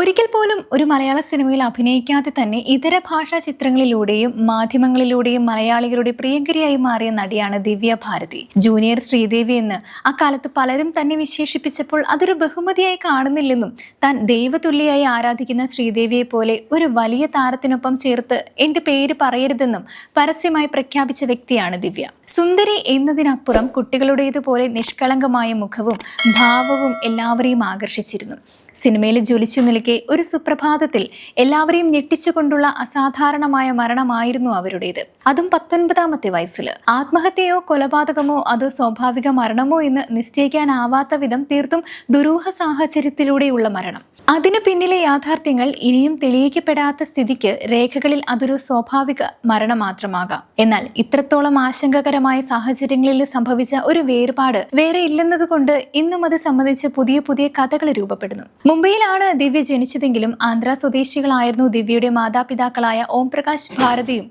ഒരിക്കൽ പോലും ഒരു മലയാള സിനിമയിൽ അഭിനയിക്കാതെ തന്നെ ഇതര ഭാഷാ ചിത്രങ്ങളിലൂടെയും മാധ്യമങ്ങളിലൂടെയും മലയാളികളുടെ പ്രിയങ്കരിയായി മാറിയ നടിയാണ് ദിവ്യ ഭാരതി. ജൂനിയർ ശ്രീദേവി എന്ന് അക്കാലത്ത് പലരും തന്നെ വിശേഷിപ്പിച്ചപ്പോൾ അതൊരു ബഹുമതിയായി കാണുന്നില്ലെന്നും താൻ ദൈവതുല്യായി ആരാധിക്കുന്ന ശ്രീദേവിയെ പോലെ ഒരു വലിയ താരത്തിനൊപ്പം ചേർത്ത് എന്റെ പേര് പറയരുതെന്നും പരസ്യമായി പ്രഖ്യാപിച്ച വ്യക്തിയാണ് ദിവ്യ. സുന്ദരി എന്നതിനപ്പുറം കുട്ടികളുടേതുപോലെ നിഷ്കളങ്കമായ മുഖവും ഭാവവും എല്ലാവരെയും ആകർഷിച്ചിരുന്നു. സിനിമയിൽ ജ്വലിച്ചു നിൽക്കെ ഒരു സുപ്രഭാതത്തിൽ എല്ലാവരെയും ഞെട്ടിച്ചുകൊണ്ടുള്ള അസാധാരണമായ മരണമായിരുന്നു അവരുടേത്. അതും പത്തൊൻപതാമത്തെ വയസ്സിൽ ആത്മഹത്യയോ കൊലപാതകമോ അതോ സ്വാഭാവിക മരണമോ എന്ന് നിശ്ചയിക്കാനാവാത്ത വിധം തീർത്തും ദുരൂഹ സാഹചര്യത്തിലൂടെയുള്ള മരണം. അതിനു പിന്നിലെ യാഥാർത്ഥ്യങ്ങൾ ഇനിയും തെളിയിക്കപ്പെടാത്ത സ്ഥിതിക്ക് രേഖകളിൽ അതൊരു സ്വാഭാവിക മരണം മാത്രമാകാം എന്നാൽ ഇത്രത്തോളം ആശങ്കകരമായ സാഹചര്യങ്ങളിൽ സംഭവിച്ച ഒരു വേർപാട് വേറെ ഇല്ലെന്നത് കൊണ്ട് ഇന്നും അത് സംബന്ധിച്ച് പുതിയ പുതിയ കഥകൾ രൂപപ്പെടുന്നു. മുംബൈയിലാണ് ദിവ്യ ജനിച്ചതെങ്കിലും ആന്ധ്ര സ്വദേശികളായിരുന്നു ദിവ്യയുടെ മാതാപിതാക്കളായ ഓം പ്രകാശ് ഭാരതിയും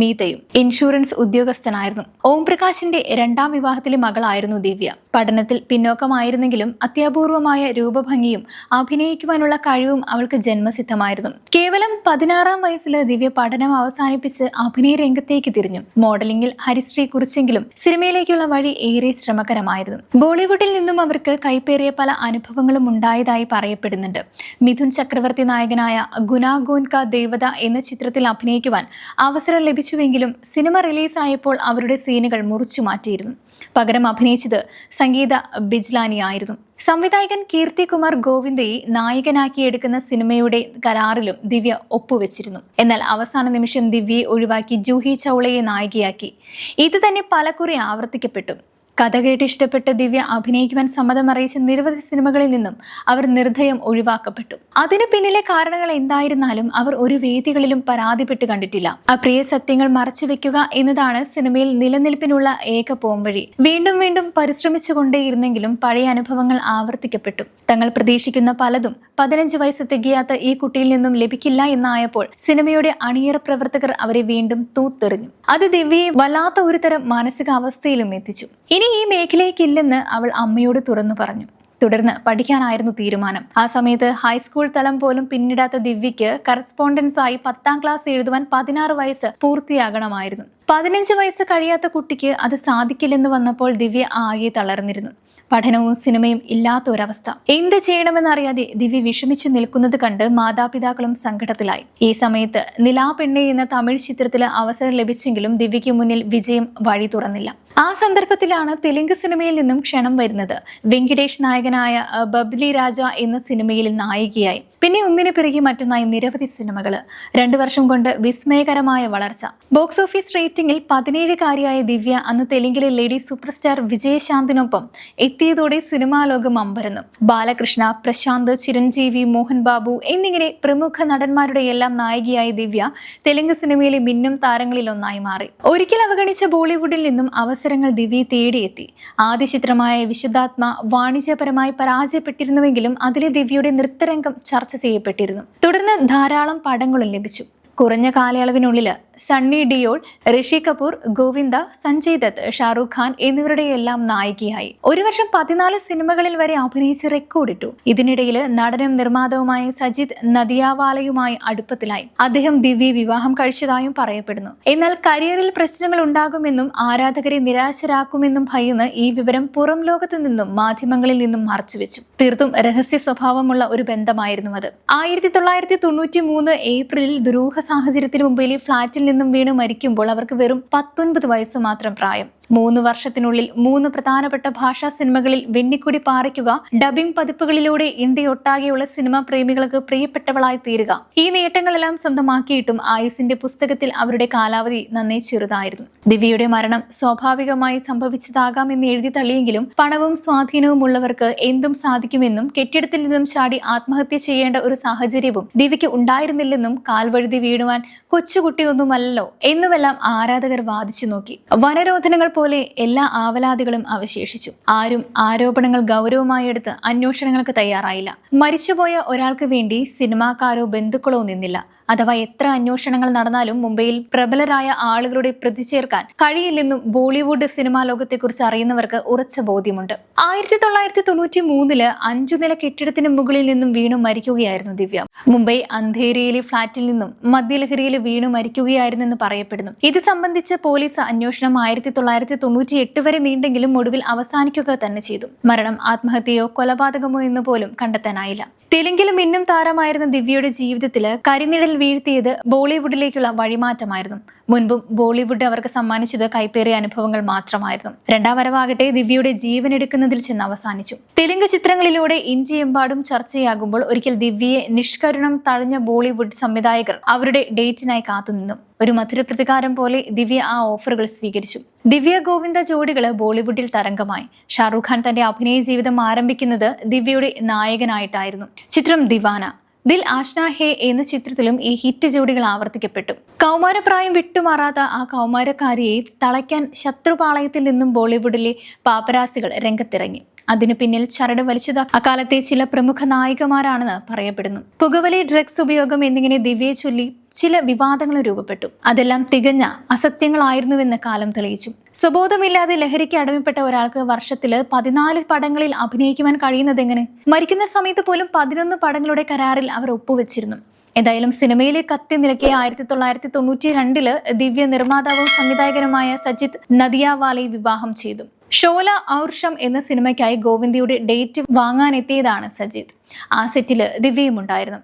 മീതയും. ഇൻഷുറൻസ് ഉദ്യോഗസ്ഥനായിരുന്നു. ഓം പ്രകാശിന്റെ രണ്ടാം വിവാഹത്തിലെ മകളായിരുന്നു ദിവ്യ. പഠനത്തിൽ പിന്നോക്കമായിരുന്നെങ്കിലും അത്യപൂർവമായ രൂപഭംഗിയും അഭിനയിക്കുവാനുള്ള കഴിവും അവൾക്ക് ജന്മസിദ്ധമായിരുന്നു. കേവലം പതിനാറാം വയസ്സിൽ ദിവ്യ പഠനം അവസാനിപ്പിച്ച് അഭിനയ രംഗത്തേക്ക് തിരിഞ്ഞു. മോഡലിംഗിൽ ഹരിശ്രീ കുറിച്ചെങ്കിലും സിനിമയിലേക്കുള്ള വഴി ഏറെ ശ്രമകരമായിരുന്നു. ബോളിവുഡിൽ നിന്നും അവർക്ക് കൈപ്പേറിയ പല അനുഭവങ്ങളും ഉണ്ടായതായി പറയപ്പെടുന്നുണ്ട്. മിഥുൻ ചക്രവർത്തി നായകനായ ഗുനാഗോൻ ദേവത എന്ന ചിത്രത്തിൽ അഭിനയിക്കുവാൻ അവസരം ലഭിച്ചുവെങ്കിലും സിനിമ റിലീസായപ്പോൾ അവരുടെ സീനുകൾ മുറിച്ചു മാറ്റിയിരുന്നു. പകരം അഭിനയിച്ചത് സംഗീത ബിജ്ലാനിയായിരുന്നു. സംവിധായകൻ കീർത്തികുമാർ ഗോവിന്ദയെ നായകനാക്കി എടുക്കുന്ന സിനിമയുടെ കരാറിലും ദിവ്യ ഒപ്പുവെച്ചിരുന്നു. എന്നാൽ അവസാന നിമിഷം ദിവ്യയെ ഒഴിവാക്കി ജൂഹി ചൗളയെ നായികയാക്കി. ഇത് തന്നെ പലകുറി ആവർത്തിക്കപ്പെട്ടു. കഥ കേട്ട് ഇഷ്ടപ്പെട്ട് ദിവ്യ അഭിനയിക്കുവാൻ സമ്മതം അറിയിച്ച നിരവധി സിനിമകളിൽ നിന്നും അവർ നിർദ്ദയം ഒഴിവാക്കപ്പെട്ടു. അതിന് പിന്നിലെ കാരണങ്ങൾ എന്തായിരുന്നാലും അവർ ഒരു വേദികളിലും പരാതിപ്പെട്ട് കണ്ടിട്ടില്ല. പ്രിയ സത്യങ്ങൾ മറച്ചു വെക്കുക എന്നതാണ് സിനിമയിൽ നിലനിൽപ്പിനുള്ള ഏക പോംവഴി. വീണ്ടും വീണ്ടും പരിശ്രമിച്ചുകൊണ്ടേയിരുന്നെങ്കിലും പഴയ അനുഭവങ്ങൾ ആവർത്തിക്കപ്പെട്ടു. തങ്ങൾ പ്രതീക്ഷിക്കുന്ന പലതും പതിനഞ്ച് വയസ്സ് തികയാത്ത ഈ കുട്ടിയിൽ നിന്നും ലഭിക്കില്ല എന്നായപ്പോൾ സിനിമയുടെ അണിയറ പ്രവർത്തകർ അവരെ വീണ്ടും തൂത്തെറിഞ്ഞു. അത് ദിവ്യയെ വല്ലാത്ത ഒരു തരം മാനസികാവസ്ഥയിലും എത്തിച്ചു. ഇനി ഈ മേഖലയ്ക്കില്ലെന്ന് അവൾ അമ്മയോട് തുറന്നു പറഞ്ഞു. തുടർന്ന് പഠിക്കാനായിരുന്നു തീരുമാനം. ആ സമയത്ത് ഹൈസ്കൂൾ തലം പോലും പിന്നിടാത്ത ദിവ്യയ്ക്ക് കറസ്പോണ്ടൻസ് ആയി പത്താം ക്ലാസ് എഴുതുവാൻ പതിനാറ് വയസ്സ് പൂർത്തിയാകണമായിരുന്നു. പതിനഞ്ച് വയസ്സ് കഴിയാത്ത കുട്ടിക്ക് അത് സാധിക്കില്ലെന്ന് വന്നപ്പോൾ ദിവ്യ ആകെ തളർന്നിരുന്നു. പഠനവും സിനിമയും ഇല്ലാത്ത ഒരവസ്ഥ എന്ത് ചെയ്യണമെന്നറിയാതെ ദിവ്യ വിഷമിച്ചു നിൽക്കുന്നത് കണ്ട് മാതാപിതാക്കളും സങ്കടത്തിലായി. ഈ സമയത്ത് നിലാ പെണ്ണെ എന്ന തമിഴ് ചിത്രത്തിൽ അവസരം ലഭിച്ചെങ്കിലും ദിവ്യയ്ക്ക് മുന്നിൽ വിജയം വഴി തുറന്നില്ല. ആ സന്ദർഭത്തിലാണ് തെലുങ്ക് സിനിമയിൽ നിന്നും ക്ഷണം വരുന്നത്. വെങ്കിടേഷ് നായകനായ ബബ്ലി രാജ എന്ന സിനിമയിൽ നായികയായി. പിന്നെ ഒന്നിനു പിറകെ മറ്റൊന്നായി നിരവധി സിനിമകൾ രണ്ടു വർഷം കൊണ്ട് വിസ്മയകരമായ വളർച്ച. ബോക്സ് ഓഫീസ് റേറ്റിംഗിൽ പതിനേഴുകാരിയായ ദിവ്യ അന്ന് തെലുങ്കിലെ ലേഡി സൂപ്പർ സ്റ്റാർ വിജയശാന്തിനൊപ്പം എത്തിയതോടെ സിനിമാ ലോകം അമ്പരന്നു. ബാലകൃഷ്ണ പ്രശാന്ത് ചിരഞ്ജീവി മോഹൻ ബാബു എന്നിങ്ങനെ പ്രമുഖ നടന്മാരുടെ എല്ലാം നായികയായ ദിവ്യ തെലുങ്ക് സിനിമയിലെ മിന്നും താരങ്ങളിൽ ഒന്നായി മാറി. ഒരിക്കൽ അവഗണിച്ച ബോളിവുഡിൽ നിന്നും അവസരങ്ങൾ ദിവ്യ തേടിയെത്തി. ആദ്യ ചിത്രമായ വിശുദ്ധാത്മ വാണിജ്യപരമായി പരാജയപ്പെട്ടിരുന്നുവെങ്കിലും അതിലെ ദിവ്യയുടെ നൃത്തരംഗം ചർച്ച ചെയ്യപ്പെട്ടിരുന്നു. തുടർന്ന് ധാരാളം പടങ്ങളും ലഭിച്ചു. കുറഞ്ഞ കാലയളവിനുള്ളിൽ സണ്ണി ഡിയോൾ ഋഷി കപൂർ ഗോവിന്ദ സഞ്ജയ് ദത്ത് ഷാറുഖ് ഖാൻ എന്നിവരുടെ എല്ലാം നായികയായി. ഒരു വർഷം പതിനാല് സിനിമകളിൽ വരെ അഭിനയിച്ച് റെക്കോർഡിട്ടു ഇതിനിടയിൽ നടനും നിർമ്മാതാവുമായ സജിത് നദിയാവാലയുമായി അടുപ്പത്തിലായി. അദ്ദേഹം ദിവ്യ വിവാഹം കഴിച്ചതായും പറയപ്പെടുന്നു. എന്നാൽ കരിയറിൽ പ്രശ്നങ്ങൾ ഉണ്ടാകുമെന്നും ആരാധകരെ നിരാശരാക്കുമെന്നും ഭയന്ന് ഈ വിവരം പുറം ലോകത്ത് നിന്നും മാധ്യമങ്ങളിൽ നിന്നും മറച്ചുവെച്ചു. തീർത്തും രഹസ്യ സ്വഭാവമുള്ള ഒരു ബന്ധമായിരുന്നു അത്. ആയിരത്തി തൊള്ളായിരത്തി തൊണ്ണൂറ്റി മൂന്ന് ഏപ്രിലിൽ ദുരൂഹ സാഹചര്യത്തിന് മുമ്പിൽ ഫ്ളാറ്റിൽ നിന്നും വീണ് മരിക്കുമ്പോൾ അവർക്ക് വെറും പത്തൊൻപത് വയസ്സ് മാത്രം പ്രായം. മൂന്ന് വർഷത്തിനുള്ളിൽ മൂന്ന് പ്രധാനപ്പെട്ട ഭാഷാ സിനിമകളിൽ വെന്നിക്കൊടി പാറിക്കുക ഡബിംഗ് പതിപ്പുകളിലൂടെ ഇന്ത്യയൊട്ടാകെയുള്ള സിനിമാ പ്രേമികൾക്ക് പ്രിയപ്പെട്ടവളായി തീരുക. ഈ നേട്ടങ്ങളെല്ലാം സ്വന്തമാക്കിയിട്ടും ആയുസിന്റെ പുസ്തകത്തിൽ അവരുടെ കാലാവധി നന്നേ ചെറുതായിരുന്നു. ദിവ്യയുടെ മരണം സ്വാഭാവികമായി സംഭവിച്ചതാകാം എന്ന് എഴുതി തള്ളിയെങ്കിലും പണവും സ്വാധീനവും ഉള്ളവർക്ക് എന്തും സാധിക്കുമെന്നും കെട്ടിടത്തിൽ നിന്നും ചാടി ആത്മഹത്യ ചെയ്യേണ്ട ഒരു സാഹചര്യവും ദിവ്യയ്ക്ക് ഉണ്ടായിരുന്നില്ലെന്നും കാൽവഴുതി വീണുവാൻ കൊച്ചുകുട്ടിയൊന്നുമല്ലോ എന്നുമെല്ലാം ആരാധകർ വാദിച്ചു നോക്കി. വനരോധനങ്ങൾ പോലെ എല്ലാ ആവലാതികളും അവശേഷിച്ചു. ആരും ആരോപണങ്ങൾ ഗൗരവമായി എടുത്ത് അന്വേഷണങ്ങൾക്ക് തയ്യാറായില്ല. മരിച്ചുപോയ ഒരാൾക്ക് വേണ്ടി സിനിമാക്കാരോ ബന്ധുക്കളോ നിന്നില്ല. അഥവാ എത്ര അന്വേഷണങ്ങൾ നടന്നാലും മുംബൈയിൽ പ്രബലരായ ആളുകളുടെ പ്രതി ചേർക്കാൻ കഴിയില്ലെന്നും ബോളിവുഡ് സിനിമാ ലോകത്തെക്കുറിച്ച് അറിയുന്നവർക്ക് ഉറച്ച ബോധ്യമുണ്ട്. ആയിരത്തി തൊള്ളായിരത്തി തൊണ്ണൂറ്റി മൂന്നിൽ അഞ്ചു നില കെട്ടിടത്തിന് മുകളിൽ നിന്നും വീണു മരിക്കുകയായിരുന്നു ദിവ്യ. മുംബൈ അന്ധേരിയിലെ ഫ്ളാറ്റിൽ നിന്നും മദ്യലഹരിയിൽ വീണു മരിക്കുകയായിരുന്നെന്ന് പറയപ്പെടുന്നു. ഇത് സംബന്ധിച്ച് പോലീസ് അന്വേഷണം ആയിരത്തി തൊള്ളായിരത്തി തൊണ്ണൂറ്റി എട്ട് വരെ നീണ്ടെങ്കിലും ഒടുവിൽ അവസാനിക്കുക തന്നെ ചെയ്തു. മരണം ആത്മഹത്യയോ കൊലപാതകമോ എന്ന് പോലും കണ്ടെത്താനായില്ല. തെലുങ്കിലും ഇന്നും താരമായിരുന്ന ദിവ്യയുടെ ജീവിതത്തിൽ കരിനിഴൽ വീഴ്ത്തിയത് ബോളിവുഡിലേക്കുള്ള വഴിമാറ്റമായിരുന്നു. മുൻപും ബോളിവുഡ് അവർക്ക് സമ്മാനിച്ചത് കൈപ്പേറിയ അനുഭവങ്ങൾ മാത്രമായിരുന്നു. രണ്ടാം വരവാകട്ടെ ദിവ്യയുടെ ജീവൻ എടുക്കുന്നതിൽ ചെന്ന് അവസാനിച്ചു. തെലുങ്ക് ചിത്രങ്ങളിലൂടെ ഇന്ത്യയെമ്പാടും ചർച്ചയാകുമ്പോൾ ഒരിക്കൽ ദിവ്യയെ നിഷ്കരുണം തഴഞ്ഞ ബോളിവുഡ് സംവിധായകർ അവരുടെ ഡേറ്റിനായി കാത്തുനിന്നു. ഒരു മധുര പ്രതികാരം പോലെ ദിവ്യ ആ ഓഫറുകൾ സ്വീകരിച്ചു. ദിവ്യ ഗോവിന്ദ ജോഡികൾ ബോളിവുഡിൽ തരംഗമായി. ഷാറൂഖ് ഖാൻ തന്റെ അഭിനയ ജീവിതം ആരംഭിക്കുന്നത് ദിവ്യയുടെ നായകനായിട്ടായിരുന്നു. ചിത്രം ദിവാന. ദിൽ ആഷ്ന ഹേ എന്ന ചിത്രത്തിലും ഈ ഹിറ്റ് ജോഡികൾ ആവർത്തിക്കപ്പെട്ടു. കൗമാരപ്രായം വിട്ടുമാറാത്ത ആ കൗമാരക്കാരിയെ തളയ്ക്കാൻ ശത്രുപാളയത്തിൽ നിന്നും ബോളിവുഡിലെ പാപ്പരാസികൾ രംഗത്തിറങ്ങി. അതിനു പിന്നിൽ ചരട് വലിച്ചത് അക്കാലത്തെ ചില പ്രമുഖ നായികമാരാണെന്ന് പറയപ്പെടുന്നു. പുകവലി ഡ്രഗ്സ് ഉപയോഗം എന്നിങ്ങനെ ദിവ്യയെ ചൊല്ലി ചില വിവാദങ്ങൾ രൂപപ്പെട്ടു. അതെല്ലാം തികഞ്ഞ അസത്യങ്ങളായിരുന്നുവെന്ന് കാലം തെളിയിച്ചു. സ്വബോധമില്ലാതെ ലഹരിക്ക് അടിമപ്പെട്ട ഒരാൾക്ക് വർഷത്തിൽ പതിനാല് പടങ്ങളിൽ അഭിനയിക്കുവാൻ കഴിയുന്നത് എങ്ങനെ മരിക്കുന്ന സമയത്ത് പോലും പതിനൊന്ന് പടങ്ങളുടെ കരാറിൽ അവർ ഒപ്പുവെച്ചിരുന്നു. എന്തായാലും സിനിമയിലെ കത്തി നിലക്കിയ ആയിരത്തി തൊള്ളായിരത്തി തൊണ്ണൂറ്റി രണ്ടിൽ ദിവ്യ നിർമ്മാതാവും സംവിധായകനുമായ സജിത് നദിയാവാലെ വിവാഹം ചെയ്തു. ഷോല ഔർഷം എന്ന സിനിമയ്ക്കായി ഗോവിന്ദയുടെ ഡേറ്റ് വാങ്ങാനെത്തിയതാണ് സജിത്. ആ സെറ്റിൽ ദിവ്യയും ഉണ്ടായിരുന്നു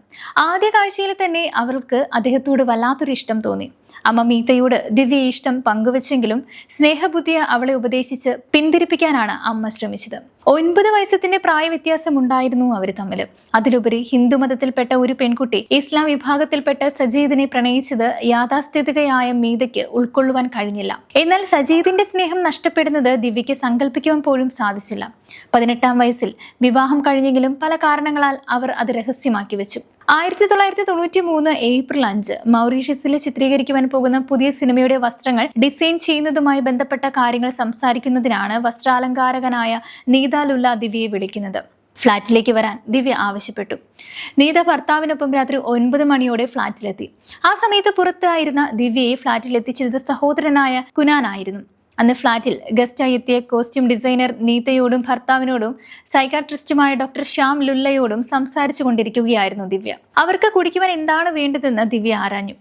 ആദ്യ കാഴ്ചയിൽ തന്നെ അവൾക്ക് അദ്ദേഹത്തോട് വല്ലാത്തൊരു ഇഷ്ടം തോന്നി. അമ്മ മീതയോട് ദിവ്യ ഇഷ്ടം പങ്കുവച്ചെങ്കിലും സ്നേഹബുദ്ധിയെ അവളെ ഉപദേശിച്ച് പിന്തിരിപ്പിക്കാനാണ് അമ്മ ശ്രമിച്ചത്. ഒൻപത് വയസ്സത്തിന്റെ പ്രായവ്യത്യാസം ഉണ്ടായിരുന്നു അവർ തമ്മിൽ അതിലുപരി ഹിന്ദുമതത്തിൽപ്പെട്ട ഒരു പെൺകുട്ടി ഇസ്ലാം വിഭാഗത്തിൽപ്പെട്ട സജീദിനെ പ്രണയിച്ചത് യാഥാസ്ഥിതികയായ മീതയ്ക്ക് ഉൾക്കൊള്ളുവാൻ കഴിഞ്ഞില്ല. എന്നാൽ സജീദിന്റെ സ്നേഹം നഷ്ടപ്പെടുന്നത് ദിവ്യയ്ക്ക് സങ്കല്പിക്കുവാൻ പോലും സാധിച്ചില്ല. പതിനെട്ടാം വയസ്സിൽ വിവാഹം കഴിഞ്ഞെങ്കിലും പല കാരണങ്ങളാൽ അവർ അത് രഹസ്യമാക്കി വെച്ചു. ആയിരത്തി തൊള്ളായിരത്തി തൊണ്ണൂറ്റി മൂന്ന് ഏപ്രിൽ അഞ്ച് മൗറീഷ്യസിൽ ചിത്രീകരിക്കുവാൻ പോകുന്ന പുതിയ സിനിമയുടെ വസ്ത്രങ്ങൾ ഡിസൈൻ ചെയ്യുന്നതുമായി ബന്ധപ്പെട്ട കാര്യങ്ങൾ സംസാരിക്കുന്നതിനാണ് വസ്ത്രാലങ്കാരകനായ നീതാലുല്ല ദിവ്യയെ വിളിക്കുന്നത്. ഫ്ളാറ്റിലേക്ക് വരാൻ ദിവ്യ ആവശ്യപ്പെട്ടു. നീത ഭർത്താവിനൊപ്പം രാത്രി ഒൻപത് മണിയോടെ ഫ്ളാറ്റിലെത്തി ആ സമയത്ത് പുറത്തായിരുന്ന ദിവ്യയെ ഫ്ളാറ്റിൽ എത്തിച്ചത് സഹോദരനായ കുനാനായിരുന്നു അന്ന് ഫ്ളാറ്റിൽ ഗസ്റ്റായി എത്തിയ കോസ്റ്റ്യൂം ഡിസൈനർ നീതയോടും ഭർത്താവിനോടും സൈക്കാട്രിസ്റ്റുമായ ഡോക്ടർ ശ്യാം ലുല്ലയോടും സംസാരിച്ചു കൊണ്ടിരിക്കുകയായിരുന്നു ദിവ്യ. അവർക്ക് കുടിക്കുവാൻ എന്താണ് വേണ്ടതെന്ന് ദിവ്യ ആരാഞ്ഞു.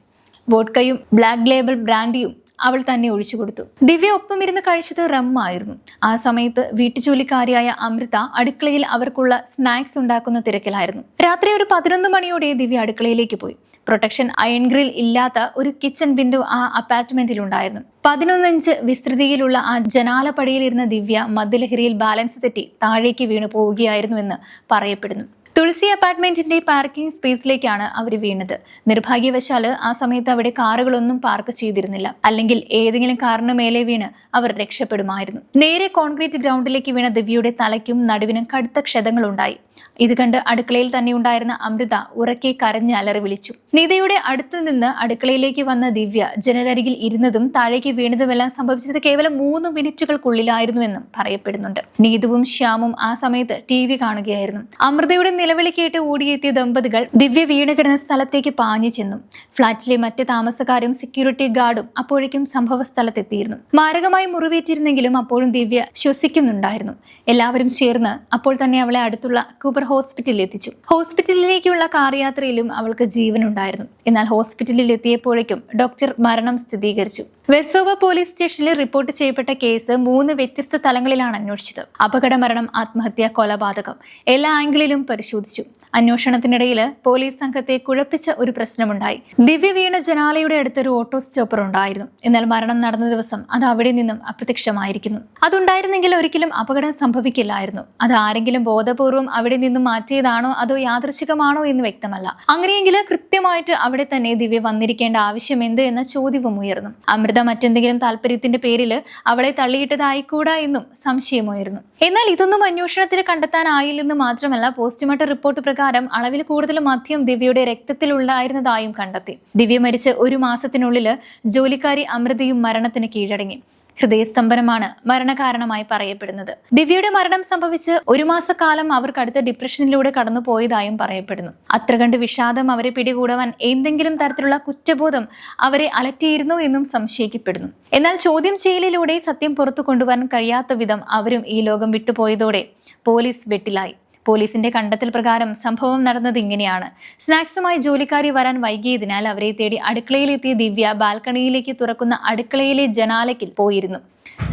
വോഡ്കയും ബ്ലാക്ക് ലേബൽ ബ്രാൻഡിയും അവൾ തന്നെ ഒഴിച്ചു കൊടുത്തു. ദിവ്യ ഒപ്പം ഇരുന്ന് കഴിച്ചത് റമ്മായിരുന്നു ആ സമയത്ത് വീട്ടുജോലിക്കാരിയായ അമൃത അടുക്കളയിൽ അവർക്കുള്ള സ്നാക്സ് ഉണ്ടാക്കുന്ന തിരക്കിലായിരുന്നു. രാത്രി ഒരു പതിനൊന്ന് മണിയോടെ ദിവ്യ അടുക്കളയിലേക്ക് പോയി. പ്രൊട്ടക്ഷൻ അയൺ ഗ്രിൽ ഇല്ലാത്ത ഒരു കിച്ചൺ വിൻഡോ ആ അപ്പാർട്ട്മെന്റിൽ ഉണ്ടായിരുന്നു. പതിനൊന്നഞ്ച് വിസ്തൃതിയിലുള്ള ആ ജനാലപ്പടിയിലിരുന്ന ദിവ്യ മദ്യലഹരിയിൽ ബാലൻസ് തെറ്റി താഴേക്ക് വീണു പോവുകയായിരുന്നുവെന്ന് പറയപ്പെടുന്നു. തുളസി അപ്പാർട്ട്മെന്റിന്റെ പാർക്കിംഗ് സ്പേസിലേക്കാണ് അവർ വീണത്. നിർഭാഗ്യവശാൽ ആ സമയത്ത് അവിടെ കാറുകളൊന്നും പാർക്ക് ചെയ്തിരുന്നില്ല. അല്ലെങ്കിൽ ഏതെങ്കിലും കാറിന് മേലെ വീണ് അവർ രക്ഷപ്പെടുമായിരുന്നു. നേരെ കോൺക്രീറ്റ് ഗ്രൗണ്ടിലേക്ക് വീണ ദിവ്യയുടെ തലയ്ക്കും നടുവിനും കടുത്ത ക്ഷതങ്ങളുണ്ടായി. ഇത് കണ്ട് അടുക്കളയിൽ തന്നെ ഉണ്ടായിരുന്ന അമൃത ഉറക്കെ കരഞ്ഞ് അലറി വിളിച്ചു. നിതയുടെ അടുത്തു നിന്ന് അടുക്കളയിലേക്ക് വന്ന ദിവ്യ ജനലരികിൽ ഇരുന്നതും താഴേക്ക് വീണതുമെല്ലാം സംഭവിച്ചത് കേവലം മൂന്ന് മിനിറ്റുകൾക്കുള്ളിലായിരുന്നുവെന്നും പറയപ്പെടുന്നുണ്ട്. നീതുവും ശ്യാമും ആ സമയത്ത് ടി വി കാണുകയായിരുന്നു. അമൃതയുടെ നിലവിളി കേട്ട് ഓടിയെത്തിയ ദമ്പതികൾ ദിവ്യ വീണ് കിടന്ന സ്ഥലത്തേക്ക് പാഞ്ഞു ചെന്നു. ഫ്ളാറ്റിലെ മറ്റ് താമസക്കാരും സെക്യൂരിറ്റി ഗാർഡും അപ്പോഴേക്കും സംഭവ സ്ഥലത്തെത്തിയിരുന്നു മാരകമായി മുറിവേറ്റിരുന്നെങ്കിലും അപ്പോഴും ദിവ്യ ശ്വസിക്കുന്നുണ്ടായിരുന്നു. എല്ലാവരും ചേർന്ന് അപ്പോൾ തന്നെ അവളെ അടുത്തുള്ള കൂപ്പർ ഹോസ്പിറ്റലിൽ എത്തിച്ചു. ഹോസ്പിറ്റലിലേക്കുള്ള കാർ യാത്രയിലും അവൾക്ക് ജീവനുണ്ടായിരുന്നു. എന്നാൽ ഹോസ്പിറ്റലിൽ എത്തിയപ്പോഴേക്കും ഡോക്ടർ മരണം സ്ഥിരീകരിച്ചു. വെർസോവ പോലീസ് സ്റ്റേഷനിൽ റിപ്പോർട്ട് ചെയ്യപ്പെട്ട കേസ് മൂന്ന് വ്യത്യസ്ത തലങ്ങളിലാണ് അന്വേഷിച്ചത്. അപകട മരണം ആത്മഹത്യ കൊലപാതകം. എല്ലാ ആംഗിളിലും പരിശോധിച്ചു പരിശോധിച്ചു അന്വേഷണത്തിനിടയിൽ പോലീസ് സംഘത്തെ കുഴപ്പിച്ച ഒരു പ്രശ്നമുണ്ടായി. ദിവ്യ വീണ ജനാലയുടെ അടുത്തൊരു ഓട്ടോ സ്റ്റോപ്പർ ഉണ്ടായിരുന്നു. എന്നാൽ മരണം നടന്ന ദിവസം അത് അവിടെ നിന്നും അപ്രത്യക്ഷമായിരിക്കുന്നു. അതുണ്ടായിരുന്നെങ്കിൽ ഒരിക്കലും അപകടം സംഭവിക്കില്ലായിരുന്നു. അത് ആരെങ്കിലും ബോധപൂർവം അവിടെ നിന്നും മാറ്റിയതാണോ അതോ യാദൃശികമാണോ എന്ന് വ്യക്തമല്ല. അങ്ങനെയെങ്കിൽ കൃത്യമായിട്ട് അവിടെ തന്നെ ദിവ്യ വന്നിരിക്കേണ്ട ആവശ്യം എന്ത് എന്ന ചോദ്യവും ഉയർന്നു. അമൃത മറ്റെന്തെങ്കിലും താല്പര്യത്തിന്റെ പേരിൽ അവളെ തള്ളിയിട്ടതായിക്കൂടാ എന്നും സംശയമുയർന്നു. എന്നാൽ ഇതൊന്നും അന്വേഷണത്തിൽ കണ്ടെത്താനായില്ലെന്ന് മാത്രമല്ല പോസ്റ്റ്മോർട്ടം റിപ്പോർട്ട് പ്രകാരം അളവിൽ കൂടുതൽ മദ്യം ദിവ്യയുടെ രക്തത്തിലുണ്ടായിരുന്നതായും കണ്ടെത്തി. ദിവ്യ മരിച്ച് ഒരു മാസത്തിനുള്ളിൽ ജോലിക്കാരി അമൃതയും മരണത്തിന് കീഴടങ്ങി. ഹൃദയസ്തംഭനമാണ് മരണകാരണമായി പറയപ്പെടുന്നത്. ദിവ്യയുടെ മരണം സംഭവിച്ച് ഒരു മാസക്കാലം അവർ കടുത്ത ഡിപ്രഷനിലൂടെ കടന്നു പോയതായും പറയപ്പെടുന്നു. അത്ര കണ്ട് വിഷാദം അവരെ പിടികൂടുവാൻ എന്തെങ്കിലും തരത്തിലുള്ള കുറ്റബോധം അവരെ അലറ്റിയിരുന്നു എന്നും സംശയിക്കപ്പെടുന്നു. എന്നാൽ ചോദ്യം ചെയ്യലിലൂടെ സത്യം പുറത്തു കൊണ്ടുവരാൻ കഴിയാത്ത വിധം അവരും ഈ ലോകം വിട്ടുപോയതോടെ പോലീസ് വെട്ടിലായി. പോലീസിന്റെ കണ്ടെത്തൽ പ്രകാരം സംഭവം നടന്നത് ഇങ്ങനെയാണ്. സ്നാക്സുമായി ജോലിക്കാരി വരാൻ വൈകിയതിനാൽ അവരെ തേടി അടുക്കളയിലെത്തിയ ദിവ്യ ബാൽക്കണിയിലേക്ക് തുറക്കുന്ന അടുക്കളയിലെ ജനാലയ്ക്കിൽ പോയിരുന്നു.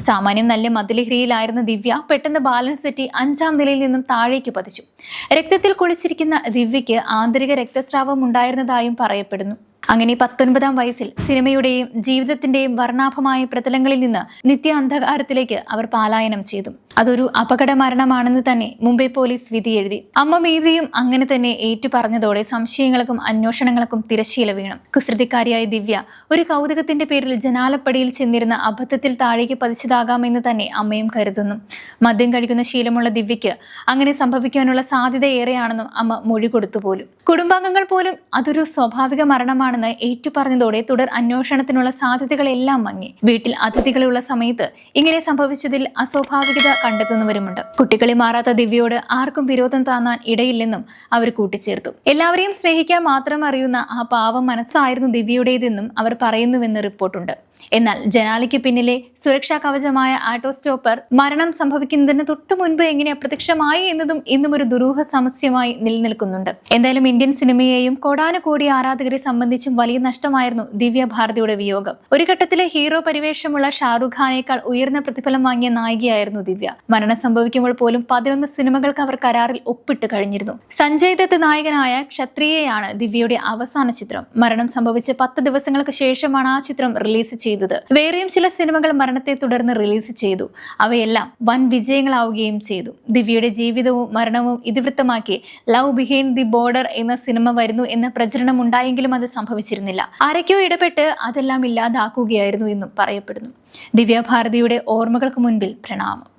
സാമാന്യം നല്ല മദ്യലഹരിയിലായിരുന്ന ദിവ്യ പെട്ടെന്ന് ബാലൻസ് തെറ്റി അഞ്ചാം നിലയിൽ നിന്നും താഴേക്ക് പതിച്ചു. രക്തത്തിൽ കുളിച്ചിരിക്കുന്ന ദിവ്യയ്ക്ക് ആന്തരിക രക്തസ്രാവം ഉണ്ടായിരുന്നതായും പറയപ്പെടുന്നു. അങ്ങനെ പത്തൊൻപതാം വയസ്സിൽ സിനിമയുടെയും ജീവിതത്തിന്റെയും വർണാഭമായ പ്രതലങ്ങളിൽ നിന്ന് നിത്യ അന്ധകാരത്തിലേക്ക് അവർ പാലായനം ചെയ്തു. അതൊരു അപകട മരണമാണെന്ന് തന്നെ മുംബൈ പോലീസ് വിധി എഴുതി. അമ്മ മീതിയും അങ്ങനെ തന്നെ ഏറ്റു പറഞ്ഞതോടെ സംശയങ്ങൾക്കും അന്വേഷണങ്ങൾക്കും തിരശ്ശീല വീണു കുസൃതിക്കാരിയായ ദിവ്യ ഒരു കൗതുകത്തിന്റെ പേരിൽ ജനാലപ്പടിയിൽ ചെന്നിരുന്ന അബദ്ധത്തിൽ താഴേക്ക് പതിച്ചതാകാമെന്ന് തന്നെ അമ്മയും കരുതുന്നു. മദ്യം കഴിക്കുന്ന ശീലമുള്ള ദിവ്യയ്ക്ക് അങ്ങനെ സംഭവിക്കാനുള്ള സാധ്യത ഏറെയാണെന്നും അമ്മ മൊഴി കൊടുത്തു പോലും. കുടുംബാംഗങ്ങൾ പോലും അതൊരു സ്വാഭാവിക മരണമാണെന്ന് ഏറ്റു പറഞ്ഞതോടെ തുടർ അന്വേഷണത്തിനുള്ള സാധ്യതകളെല്ലാം മങ്ങി. വീട്ടിൽ അതിഥികളുള്ള സമയത്ത് ഇങ്ങനെ സംഭവിച്ചതിൽ അസ്വാഭാവികത കണ്ടെത്തുന്നവരുമുണ്ട്. കുട്ടികളെ മാറാത്ത ദിവ്യയോട് ആർക്കും വിരോധം താങ്ങാൻ ഇടയില്ലെന്നും അവർ കൂട്ടിച്ചേർത്തു. എല്ലാവരെയും സ്നേഹിക്കാൻ മാത്രം അറിയുന്ന ആ പാവം മനസ്സായിരുന്നു ദിവ്യയുടേതെന്നും അവർ പറയുന്നുവെന്ന് റിപ്പോർട്ടുണ്ട്. എന്നാൽ ജനാലിക്ക് പിന്നിലെ സുരക്ഷാ കവചമായ ആട്ടോ സ്റ്റോപ്പർ മരണം സംഭവിക്കുന്നതിന് തൊട്ടു മുൻപ് എങ്ങനെ അപ്രത്യക്ഷമായി എന്നതും ഇന്നും ഒരു ദുരൂഹ സമസ്യമായി നിലനിൽക്കുന്നുണ്ട്. എന്തായാലും ഇന്ത്യൻ സിനിമയെയും കോടാനുകോടി ആരാധകരെ സംബന്ധിച്ചും വലിയ നഷ്ടമായിരുന്നു ദിവ്യ ഭാരതിയുടെ വിയോഗം. ഒരു ഘട്ടത്തിലെ ഹീറോ പരിവേഷമുള്ള ഷാറുഖ് ഖാനേക്കാൾ ഉയർന്ന പ്രതിഫലം വാങ്ങിയ നായികയായിരുന്നു ദിവ്യ. മരണം സംഭവിക്കുമ്പോൾ പോലും പതിനൊന്ന് സിനിമകൾക്ക് അവർ കരാറിൽ ഒപ്പിട്ട് കഴിഞ്ഞിരുന്നു. സഞ്ജയ് ദത്ത് നായകനായ ക്ഷത്രിയയാണ് ദിവ്യയുടെ അവസാന ചിത്രം. മരണം സംഭവിച്ച് പത്ത് ദിവസങ്ങൾക്ക് ശേഷമാണ് ആ ചിത്രം റിലീസ് ചെയ്തത്. വേറെയും ചില സിനിമകൾ മരണത്തെ തുടർന്ന് റിലീസ് ചെയ്തു. അവയെല്ലാം വൻ വിജയങ്ങളാവുകയും ചെയ്തു. ദിവ്യയുടെ ജീവിതവും മരണവും ഇതിവൃത്തമാക്കി ലവ് ബിഹൈൻഡ് ദി ബോർഡർ എന്ന സിനിമ വരുന്നു എന്ന പ്രചരണം ഉണ്ടായെങ്കിലും അത് സംഭവിച്ചിരുന്നില്ല. ആരൊക്കെയോ ഇടപെട്ട് അതെല്ലാം ഇല്ലാതാക്കുകയായിരുന്നു എന്നും പറയപ്പെടുന്നു. ദിവ്യ ഭാരതിയുടെ ഓർമ്മകൾക്ക് മുൻപിൽ പ്രണാമം.